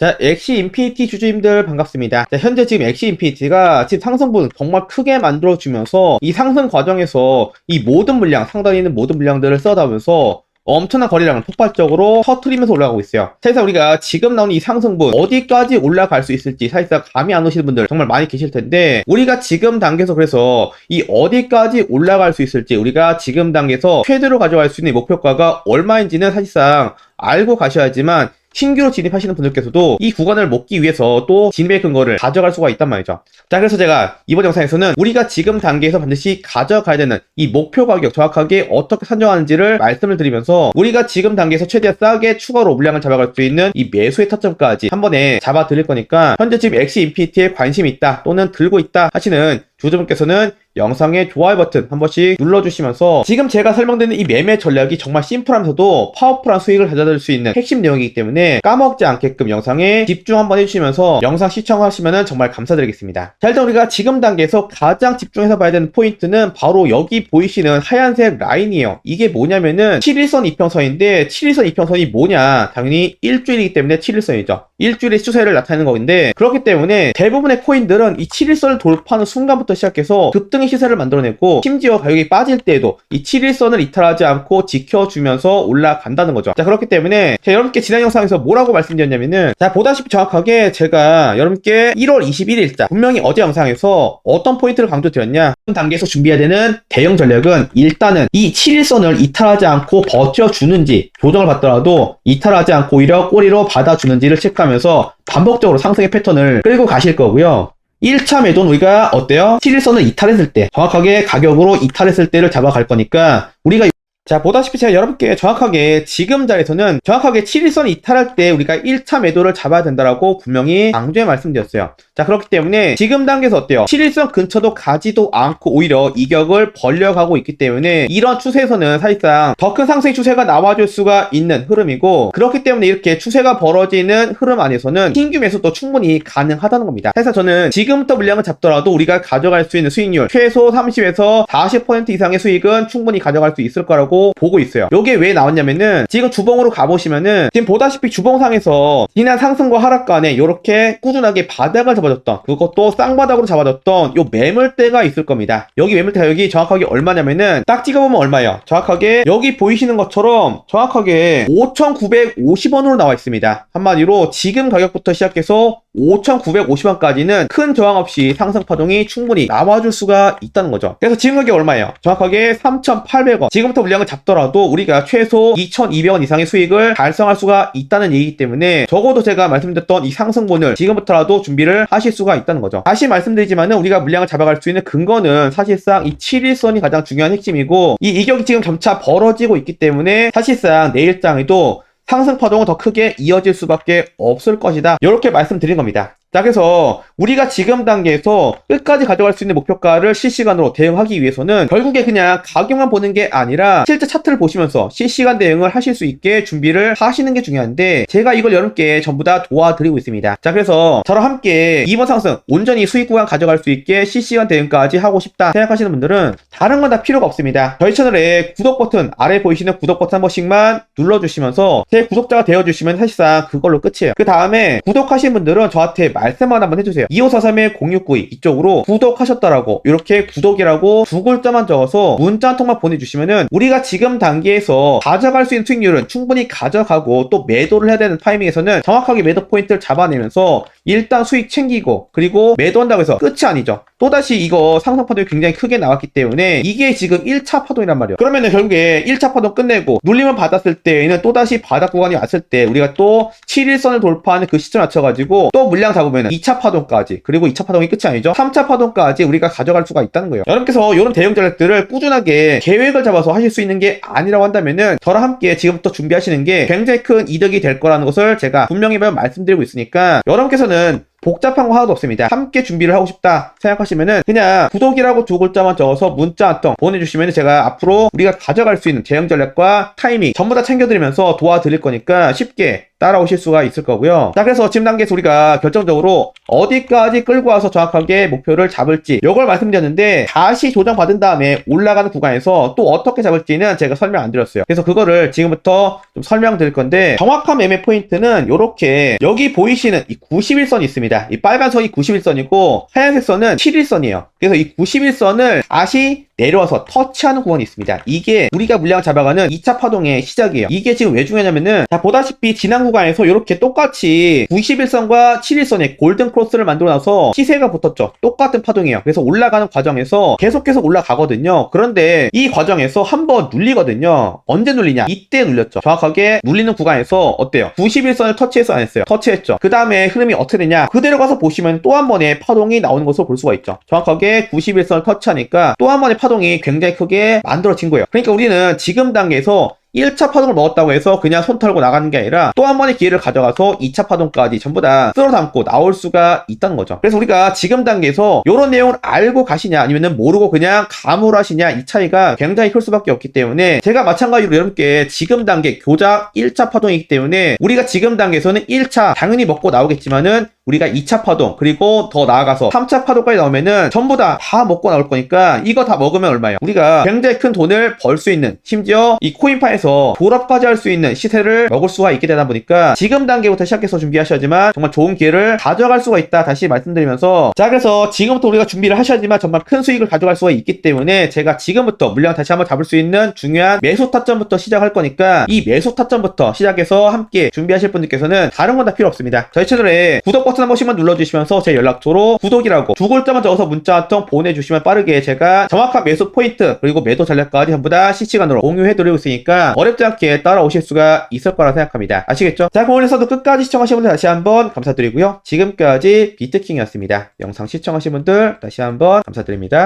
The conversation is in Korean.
자, 엑시 인피니티 주주님들 반갑습니다. 자, 현재 지금 엑시 인피니티가 지금 상승분 정말 크게 만들어주면서 이 상승 과정에서 이 모든 물량, 상단에 있는 모든 물량들을 써다면서 엄청난 거래량을 폭발적으로 터트리면서 올라가고 있어요. 사실상 우리가 지금 나오는 이 상승분 어디까지 올라갈 수 있을지 사실상 감이 안 오시는 분들 정말 많이 계실 텐데 우리가 지금 단계에서 그래서 이 어디까지 올라갈 수 있을지 우리가 지금 단계에서 최대로 가져갈 수 있는 목표가가 얼마인지는 사실상 알고 가셔야지만 신규로 진입하시는 분들께서도 이 구간을 먹기 위해서 또 진입의 근거를 가져갈 수가 있단 말이죠. 자, 그래서 제가 이번 영상에서는 우리가 지금 단계에서 반드시 가져가야 되는 이 목표 가격 정확하게 어떻게 산정하는지를 말씀을 드리면서 우리가 지금 단계에서 최대한 싸게 추가로 물량을 잡아갈 수 있는 이 매수의 타점까지 한 번에 잡아 드릴 거니까 현재 지금 엑시 인피니티에 관심이 있다 또는 들고 있다 하시는 주주분께서는 영상의 좋아요 버튼 한 번씩 눌러주시면서 지금 제가 설명드리는 이 매매 전략이 정말 심플하면서도 파워풀한 수익을 가져다 줄 수 있는 핵심 내용이기 때문에 까먹지 않게끔 영상에 집중 한번 해주시면서 영상 시청하시면 정말 감사드리겠습니다. 자 일단 우리가 지금 단계에서 가장 집중해서 봐야 되는 포인트는 바로 여기 보이시는 하얀색 라인이에요. 이게 뭐냐면은 7일선 이평선인데 7일선 이평선이 뭐냐 당연히 일주일이기 때문에 7일선이죠. 일주일의 추세를 나타내는 건데 그렇기 때문에 대부분의 코인들은 이 7일선을 돌파하는 순간부터 시작해서 급등 의 시세를 만들어내고 심지어 가격이 빠질 때에도 이 7일선을 이탈하지 않고 지켜주면서 올라간다는 거죠. 자 그렇기 때문에 제가 여러분께 지난 영상에서 뭐라고 말씀드렸냐면은 자 보다시피 정확하게 제가 여러분께 1월 21일자 분명히 어제 영상에서 어떤 포인트를 강조드렸냐 단계에서 준비해야 되는 대형 전략은 일단은 이 7일선을 이탈하지 않고 버텨주는지 조정을 받더라도 이탈하지 않고 오히려 꼬리로 받아주는지를 체크하면서 반복적으로 상승의 패턴을 끌고 가실 거고요. 1차 매도는 우리가 어때요? 7일선을 이탈했을 때 정확하게 가격으로 이탈했을 때를 잡아갈 거니까 우리가 자, 보다시피 제가 여러분께 정확하게 지금 자리에서는 정확하게 7일선 이탈할 때 우리가 1차 매도를 잡아야 된다라고 분명히 강조해 말씀드렸어요. 자, 그렇기 때문에 지금 단계에서 어때요? 7일선 근처도 가지도 않고 오히려 이격을 벌려가고 있기 때문에 이런 추세에서는 사실상 더 큰 상승의 추세가 나와줄 수가 있는 흐름이고 그렇기 때문에 이렇게 추세가 벌어지는 흐름 안에서는 신규 매수도 충분히 가능하다는 겁니다. 그래서 저는 지금부터 물량을 잡더라도 우리가 가져갈 수 있는 수익률 최소 30에서 40% 이상의 수익은 충분히 가져갈 수 있을 거라고 보고 있어요. 이게 왜 나왔냐면은 지금 주봉으로 가보시면은 지금 보다시피 주봉상에서 지난 상승과 하락 간에 이렇게 꾸준하게 바닥을 잡아줬던 그것도 쌍바닥으로 잡아줬던 요 매물대가 있을 겁니다. 여기 매물대 가격이 정확하게 얼마냐면은 딱 찍어보면 얼마예요? 정확하게 여기 보이시는 것처럼 정확하게 5,950원으로 나와 있습니다. 한마디로 지금 가격부터 시작해서 5,950원까지는 큰 저항 없이 상승 파동이 충분히 나와줄 수가 있다는 거죠. 그래서 지금 가격이 얼마예요? 정확하게 3,800원. 지금부터 물량을 잡더라도 우리가 최소 2,200원 이상의 수익을 달성할 수가 있다는 얘기이기 때문에 적어도 제가 말씀드렸던 이 상승분을 지금부터라도 준비를 하실 수가 있다는 거죠. 다시 말씀드리지만은 우리가 물량을 잡아갈 수 있는 근거는 사실상 이 7일선이 가장 중요한 핵심이고 이 이격이 지금 점차 벌어지고 있기 때문에 사실상 내일장에도 상승 파동은 더 크게 이어질 수밖에 없을 것이다. 이렇게 말씀드린 겁니다. 자, 그래서 우리가 지금 단계에서 끝까지 가져갈 수 있는 목표가를 실시간으로 대응하기 위해서는 결국에 그냥 가격만 보는 게 아니라 실제 차트를 보시면서 실시간 대응을 하실 수 있게 준비를 하시는 게 중요한데 제가 이걸 여러분께 전부 다 도와드리고 있습니다. 자, 그래서 저랑 함께 이번 상승 온전히 수익 구간 가져갈 수 있게 실시간 대응까지 하고 싶다 생각하시는 분들은 다른 건 다 필요가 없습니다. 저희 채널에 구독 버튼 아래 보이시는 구독 버튼 한 번씩만 눌러주시면서 제 구독자가 되어주시면 사실상 그걸로 끝이에요. 그 다음에 구독하신 분들은 저한테 말씀만 한번 해주세요. 2543-0692 이쪽으로 구독하셨다라고 이렇게 구독이라고 두 글자만 적어서 문자 한 통만 보내주시면은 우리가 지금 단계에서 가져갈 수 있는 수익률은 충분히 가져가고 또 매도를 해야 되는 타이밍에서는 정확하게 매도 포인트를 잡아내면서 일단 수익 챙기고 그리고 매도한다고 해서 끝이 아니죠. 또다시 이거 상승 파동이 굉장히 크게 나왔기 때문에 이게 지금 1차 파동이란 말이에요. 그러면은 결국에 1차 파동 끝내고 눌림을 받았을 때에는 또다시 바닥 구간이 왔을 때 우리가 또 7일선을 돌파하는 그 시점 맞춰가지고 또 물량 잡으면 2차 파동까지 그리고 2차 파동이 끝이 아니죠. 3차 파동까지 우리가 가져갈 수가 있다는 거예요. 여러분께서 이런 대형 전략들을 꾸준하게 계획을 잡아서 하실 수 있는 게 아니라고 한다면은 저랑 함께 지금부터 준비하시는 게 굉장히 큰 이득이 될 거라는 것을 제가 분명히 말씀드리고 있으니까 여러분께서는 복잡한 거 하나도 없습니다. 함께 준비를 하고 싶다 생각하시면은 그냥 구독이라고 두 글자만 적어서 문자 한 통 보내주시면 제가 앞으로 우리가 가져갈 수 있는 대형 전략과 타이밍 전부 다 챙겨드리면서 도와드릴 거니까 쉽게 따라오실 수가 있을 거고요. 자, 그래서 지금 단계에서 우리가 결정적으로 어디까지 끌고 와서 정확하게 목표를 잡을지 이걸 말씀드렸는데 다시 조정받은 다음에 올라가는 구간에서 또 어떻게 잡을지는 제가 설명 안 드렸어요. 그래서 그거를 지금부터 좀 설명드릴 건데 정확한 매매 포인트는 이렇게 여기 보이시는 이 91선이 있습니다. 이 빨간 선이 91선이고 하얀색 선은 7일선이에요. 그래서 이 91선을 다시 내려와서 터치하는 구간이 있습니다. 이게 우리가 물량을 잡아가는 2차 파동의 시작이에요. 이게 지금 왜 중요하냐면은 자 보다시피 지난 구간에서 이렇게 똑같이 91선과 7일선의 골든 크로스를 만들어 놔서 시세가 붙었죠. 똑같은 파동이에요. 그래서 올라가는 과정에서 계속해서 올라가거든요. 그런데 이 과정에서 한번 눌리거든요. 언제 눌리냐? 이때 눌렸죠. 정확하게 눌리는 구간에서 어때요? 91선을 터치해서 안 했어요. 터치했죠. 그 다음에 흐름이 어떻게 되냐? 그대로 가서 보시면 또 한 번의 파동이 나오는 것을 볼 수가 있죠. 정확하게 91선을 터치하니까 또 한 번의 파동이 굉장히 크게 만들어진 거예요. 그러니까 우리는 지금 단계에서 1차 파동을 먹었다고 해서 그냥 손 털고 나가는 게 아니라 또 한 번의 기회를 가져가서 2차 파동까지 전부 다 쓸어 담고 나올 수가 있다는 거죠. 그래서 우리가 지금 단계에서 이런 내용을 알고 가시냐 아니면 모르고 그냥 감으로 하시냐 이 차이가 굉장히 클 수밖에 없기 때문에 제가 마찬가지로 여러분께 지금 단계 교작 1차 파동이기 때문에 우리가 지금 단계에서는 1차 당연히 먹고 나오겠지만은 우리가 2차 파동 그리고 더 나아가서 3차 파동까지 나오면은 전부 다 다 먹고 나올 거니까 이거 다 먹으면 얼마예요? 우리가 굉장히 큰 돈을 벌 수 있는 심지어 이 코인파에서 졸업까지 할 수 있는 시세를 먹을 수가 있게 되다 보니까 지금 단계부터 시작해서 준비하셔야지만 정말 좋은 기회를 가져갈 수가 있다 다시 말씀드리면서 자 그래서 지금부터 우리가 준비를 하셔야지만 정말 큰 수익을 가져갈 수가 있기 때문에 제가 지금부터 물량 다시 한번 잡을 수 있는 중요한 매수 타점부터 시작할 거니까 이 매수 타점부터 시작해서 함께 준비하실 분들께서는 다른 건 다 필요 없습니다 저희 채널에 구독 버튼 한 번씩만 눌러주시면서 제 연락처로 구독이라고 두 글자만 적어서 문자 한 통 보내주시면 빠르게 제가 정확한 매수 포인트 그리고 매도 전략까지 전부 다 실시간으로 공유해드리고 있으니까 어렵지 않게 따라오실 수가 있을 거라 생각합니다. 아시겠죠? 자, 그럼 오늘서도 끝까지 시청하신 분들 다시 한번 감사드리고요. 지금까지 비트킹이었습니다. 영상 시청하신 분들 다시 한번 감사드립니다.